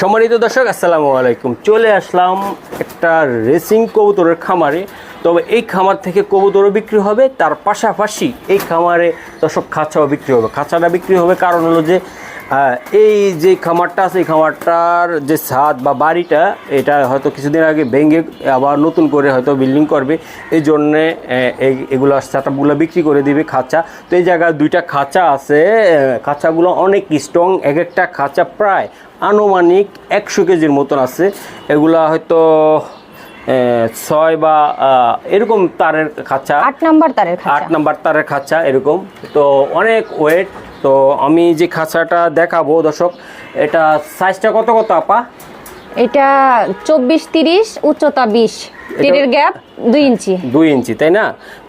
সম্মানিত দর্শক, আসসালামু আলাইকুম। চলে আসলাম একটা রেসিং কবুতরের খামারে। তবে এই খামার থেকে কবুতরও বিক্রি হবে, তার পাশাপাশি এই খামারে দর্শক, খাঁচাও বিক্রি হবে। খাঁচাটা বিক্রি হবে কারণ হলো যে আহ, এই যে খামারটা আছে এই খামারটার যে ছাদ বা বাড়িটা এটা হয়তো কিছুদিন আগে ভেঙে আবার নতুন করে হয়তো বিল্ডিং করবে। এই জন্যে এগুলো সেটআপগুলো বিক্রি করে দিবে খাঁচা। তো এই জায়গায় দুইটা খাঁচা আছে খাঁচাগুলো অনেক স্ট্রং এক একটা খাঁচা প্রায় আনুমানিক একশো কেজির মতন আছে। এগুলা হয়তো ছয় বা এরকম তারের খাঁচা। আট নাম্বার তারের আট নাম্বার তারের খাঁচা এরকম। তো অনেক ওয়েট তো আমি যে খাঁচাটা দেখাবো দর্শক এটা সাইজটা কত কত আপা? এটা চব্বিশ তিরিশ উচ্চতা বিশ। টেরের গ্যাপ দুই ইঞ্চি। দুই ইঞ্চি তাই না?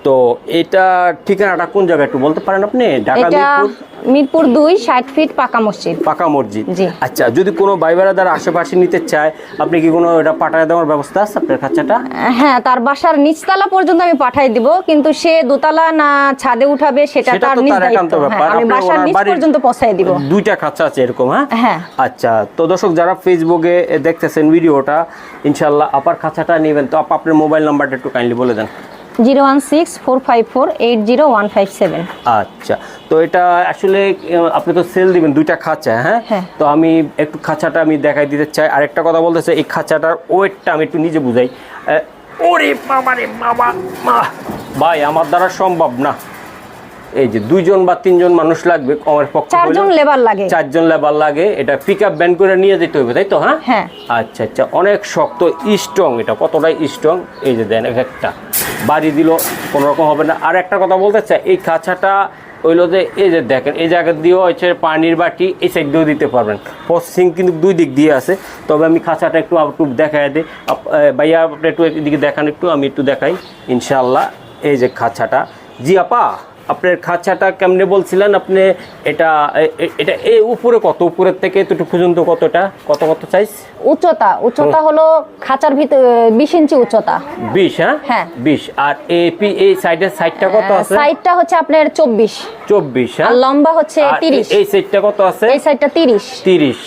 তো এটা ঠিকানাটা কোন জায়গায় একটু বলতে পারেন আপনি? ঢাকা মিরপুর? মিরপুর দুই ষাট ফিট পাকা মসজিদ। পাকা মসজিদ। জি। আচ্ছা যদি কোনো বাইবেরা দ্বারা আশেপাশে নিতে চায় আপনি কি কোনো এটা পাঠায় দেওয়ার ব্যবস্থা আছে আপনার খাঁচাটা? হ্যাঁ তার বাসার নিচতলা পর্যন্ত আমি পাঠাই দিব কিন্তু সে দোতলা না ছাদে উঠাবে সেটা তার নিজ দায়িত্ব হ্যাঁ, আমি বাসার নিচ পর্যন্ত পৌঁছাই দিব। দুইটা খাঁচা আছে এরকম হ্যাঁ? হ্যাঁ। আচ্ছা তো দর্শক যারা ফেসবুকে দেখতেছেন ভিডিওটা ইনশাআল্লাহ আপার খাঁচাটা নেবেন। তো আপা আপনার মোবাইল নাম্বারটা একটু কাইন্ডলি বলে দেন। Zero one six four five four eight zero one five seven. আচ্ছা তো এটা আসলে আপনি তো সেল দিবেন দুইটা খাঁচা হ্যাঁ? হ্যাঁ। তো আমি একটু খাঁচাটা আমি দেখাই দিতে চাই। আরেকটা কথা বলতে চাই এই খাঁচাটার ওয়েটটা আমি একটু নিজে বুঝাই। ওরে বাবা রে বাবা মা। ভাই আমার দ্বারা সম্ভব না। এই যে দুইজন বা তিনজন মানুষ লাগবে আমার পক্ষে চারজন লেবার লাগে। চারজন লেবার লাগে। এটা পিক আপ ব্যান করে নিয়ে যেতে হবে তাই তো হ্যাঁ? হ্যাঁ। আচ্ছা আচ্ছা অনেক শক্ত স্ট্রং এটা। কতটাই স্ট্রং এই যে দেন এক একটা। বাড়ি দিল, কোনো রকম হবে না। আর একটা কথা বলতে চাই, এই খাঁচাটা হইল যে, এই যে দেখেন, এই জায়গা দিয়েও হচ্ছে পানির বাটি এই সাইড দিয়েও দিতে পারবেন। প্রসেসিং কিন্তু দুই দিক দিয়ে আছে। তবে আমি খাঁচাটা একটু একটু দেখাই দিই। ভাইয়া, আপনি একটু এদিকে দেখান একটু, আমি একটু দেখাই। ইনশাল্লাহ এই যে খাঁচাটা জি আপা। আপনার খাঁচাটা কেমনে বলছিলেন আপনি? এটা এটা এই উপরে কত? উপরের থেকে এতটুকু পর্যন্ত কতটা? কত কত সাইজ উচ্চতা উচ্চতা হলো খাঁচার ভিতর বিশ ইঞ্চি উচ্চতা। বিশ হ্যাঁ? হ্যাঁ। বিশ। আর এপি এই সাইডের সাইডটা কত আছে? সাইডটা হচ্ছে আপনার চব্বিশ। চব্বিশ হ্যাঁ? আর লম্বা হচ্ছে আর তিরিশ। এই সাইডটা কত আছে? এই সাইডটা তিরিশ। তিরিশ।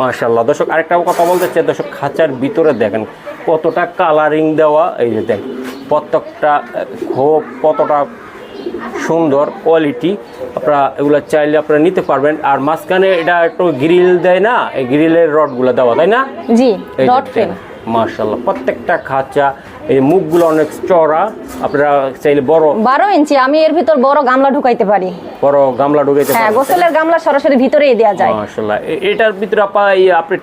মাশাল্লাহ দর্শক আরেকটা কথা বলতে চাই। দর্শক খাঁচার ভিতরে দেখেন কতটা কালারিং দেওয়া। এই যে দেখ প্রত্যেকটা খোপ কতটা সুন্দর কোয়ালিটি আপনারা এগুলো চাইলে আপনারা নিতে পারবেন। আর মাঝখানে এটা একটু গ্রিল দেয় না? এই গ্রিলের রডগুলো দেওয়া তাই না? জি ডট ফ্রেম মার্শাল্লাহ প্রত্যেকটা খাঁচা এই মুখগুলো অনেক চড়া আপনারা চাইলে বড় বারো ইঞ্চি আমি এর ভিতর বড় গামলা ঢুকাইতে পারি। বড় গামলা ঢুকাইতে হ্যাঁ গোসলের গামলা সরাসরি ভিতরেই দেওয়া যায়। মার্শাল্লাহ এটার ভিতরে এই আপনি